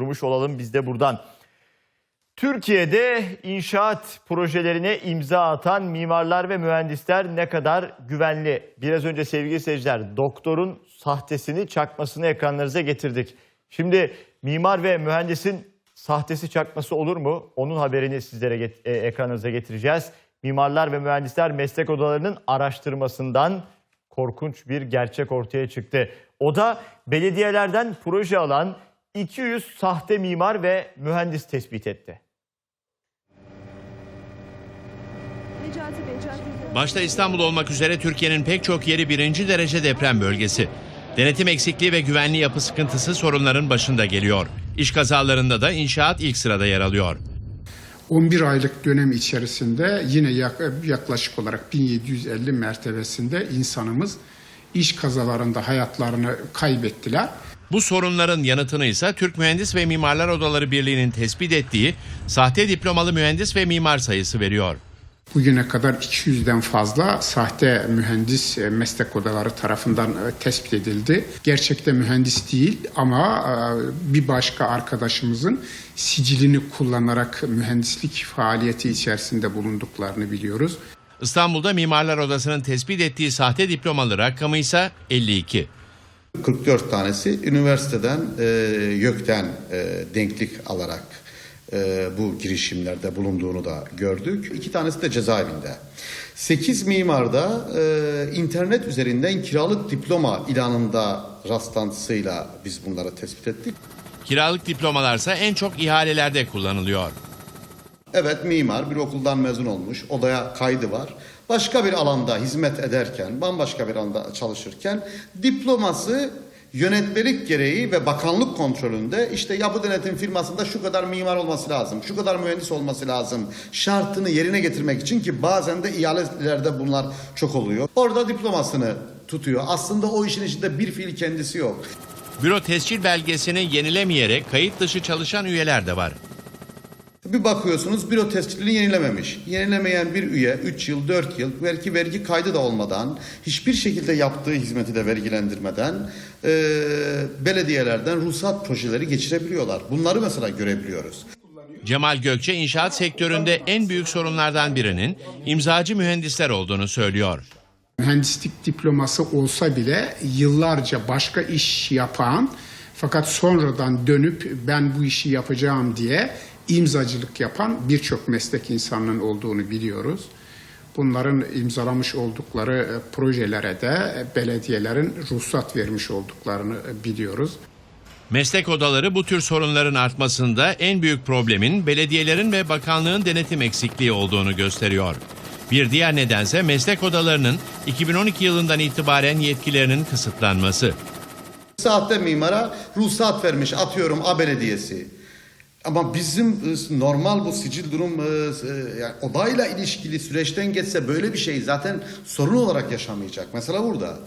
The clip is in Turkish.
Durmuş olalım biz de buradan. Türkiye'de inşaat projelerine imza atan mimarlar ve mühendisler ne kadar güvenli? Biraz önce sevgili seyirciler doktorun sahtesini çakmasını ekranlarınıza getirdik. Şimdi mimar ve mühendisin sahtesi çakması olur mu? Onun haberini sizlere get- e, ekranınıza getireceğiz. Mimarlar ve mühendisler meslek odalarının araştırmasından korkunç bir gerçek ortaya çıktı. O da belediyelerden proje alan 200 sahte mimar ve mühendis tespit etti. Başta İstanbul olmak üzere Türkiye'nin pek çok yeri birinci derece deprem bölgesi. Denetim eksikliği ve güvenli yapı sıkıntısı sorunların başında geliyor. İş kazalarında da inşaat ilk sırada yer alıyor. 11 aylık dönem içerisinde yine yak- yaklaşık olarak 1750 mertebesinde insanımız iş kazalarında hayatlarını kaybettiler. Bu sorunların yanıtını ise Türk Mühendis ve Mimarlar Odaları Birliği'nin tespit ettiği sahte diplomalı mühendis ve mimar sayısı veriyor. Bugüne kadar 200'den fazla sahte mühendis e, meslek odaları tarafından e, tespit edildi. Gerçekte mühendis değil ama e, bir başka arkadaşımızın sicilini kullanarak mühendislik faaliyeti içerisinde bulunduklarını biliyoruz. İstanbul'da Mimarlar Odası'nın tespit ettiği sahte diplomalı rakamı ise 52. 44 tanesi üniversiteden e, YÖK'ten e, denklik alarak e, bu girişimlerde bulunduğunu da gördük. İki tanesi de cezaevinde. 8 mimarda e, internet üzerinden kiralık diploma ilanında rastlantısıyla biz bunları tespit ettik. Kiralık diplomalarsa en çok ihalelerde kullanılıyor. Evet mimar bir okuldan mezun olmuş, odaya kaydı var. Başka bir alanda hizmet ederken, bambaşka bir alanda çalışırken diploması yönetmelik gereği ve bakanlık kontrolünde işte yapı denetim firmasında şu kadar mimar olması lazım, şu kadar mühendis olması lazım şartını yerine getirmek için ki bazen de ihalelerde bunlar çok oluyor. Orada diplomasını tutuyor. Aslında o işin içinde bir fiil kendisi yok. Büro tescil belgesini yenilemeyerek kayıt dışı çalışan üyeler de var. Bir bakıyorsunuz büro tescilini yenilememiş. Yenilemeyen bir üye 3 yıl 4 yıl belki vergi kaydı da olmadan hiçbir şekilde yaptığı hizmeti de vergilendirmeden e, belediyelerden ruhsat projeleri geçirebiliyorlar. Bunları mesela görebiliyoruz. Cemal Gökçe inşaat sektöründe en büyük sorunlardan birinin imzacı mühendisler olduğunu söylüyor. Mühendislik diploması olsa bile yıllarca başka iş yapan fakat sonradan dönüp ben bu işi yapacağım diye imzacılık yapan birçok meslek insanının olduğunu biliyoruz. Bunların imzalamış oldukları e, projelere de e, belediyelerin ruhsat vermiş olduklarını e, biliyoruz. Meslek odaları bu tür sorunların artmasında en büyük problemin belediyelerin ve bakanlığın denetim eksikliği olduğunu gösteriyor. Bir diğer nedense meslek odalarının 2012 yılından itibaren yetkilerinin kısıtlanması. Sahte mimara ruhsat vermiş atıyorum A Belediyesi. Ama bizim e, normal bu sicil durum e, e, yani odayla ilişkili süreçten geçse böyle bir şey zaten sorun olarak yaşamayacak. Mesela burada.